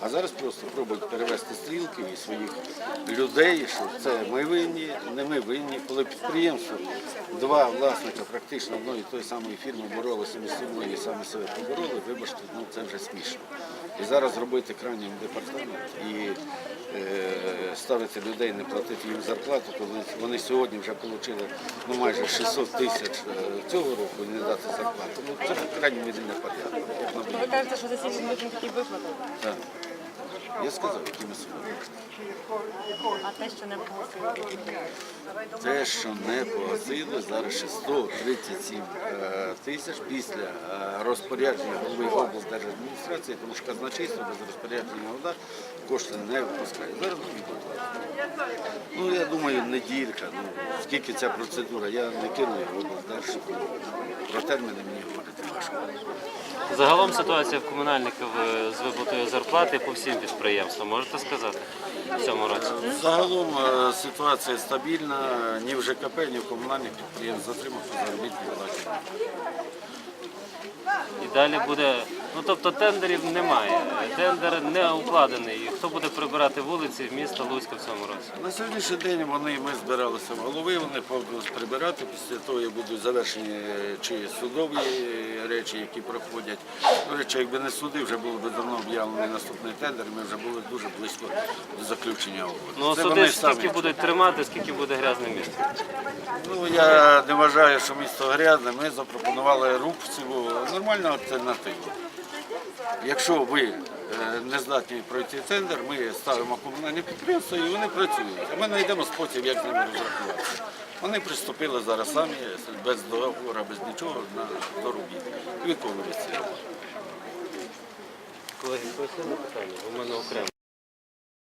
А зараз просто пробують перевести стрілки і своїх людей, що це ми винні, не ми винні. Коли підприємство, два власника практично одної і тої самої фірми боролися між собою і самі себе побороли, вибачте, ну це вже смішно. І зараз робити крайнім департамент і е, ставити людей, не платити їм зарплату, коли вони сьогодні вже отримали ну, майже 600 тисяч е, цього року і не дати зарплату. Ну це крайній мірі не порядок. як на Ну, Ви кажете, що за січень лютим такі виплати, так. Я сказав, якими сумами. а те, що не погасили. Те, що не погасили, зараз ще 137 е, тисяч після е, розпорядження голови облдержадміністрації, тому що казначейство без розпорядження ОДА кошти не випускає. Зараз будуть. Ну, я думаю, неділька. Ну, скільки ця процедура, я не керую облдержу. Про терміни мені говорити важко. Загалом ситуація в комунальників е, з виплатою зарплати по всім підприємствам, можете сказати, в цьому році? Загалом е, ситуація стабільна, ні в ЖКП, ні в комунальних підприємств затримати заробітні платі. І далі буде, ну тобто тендерів немає, тендер не укладений. Хто буде прибирати вулиці міста Луцька в цьому році? На сьогоднішній день вони ми збиралися в голови, вони будуть прибирати. Після того як будуть завершені е, чи судові речі, які проходять. До речі, якби не суди, вже було б давно об'явлений наступний тендер. Ми вже були дуже близько до заключення угоди. Ну Це суди скільки самі. будуть тримати, скільки буде грязне місто. Ну я не вважаю, що місто грязне. Ми запропонували Рубцеву нормальну альтернативу. Якщо ви е, не здатні пройти тендер, ми ставимо комунальні підприємства і вони працюють. А ми знайдемо спосіб, як з ними розрахуватися. Вони приступили зараз самі без договору, без нічого на робіт. І. Колеги, пояснили питання, бо в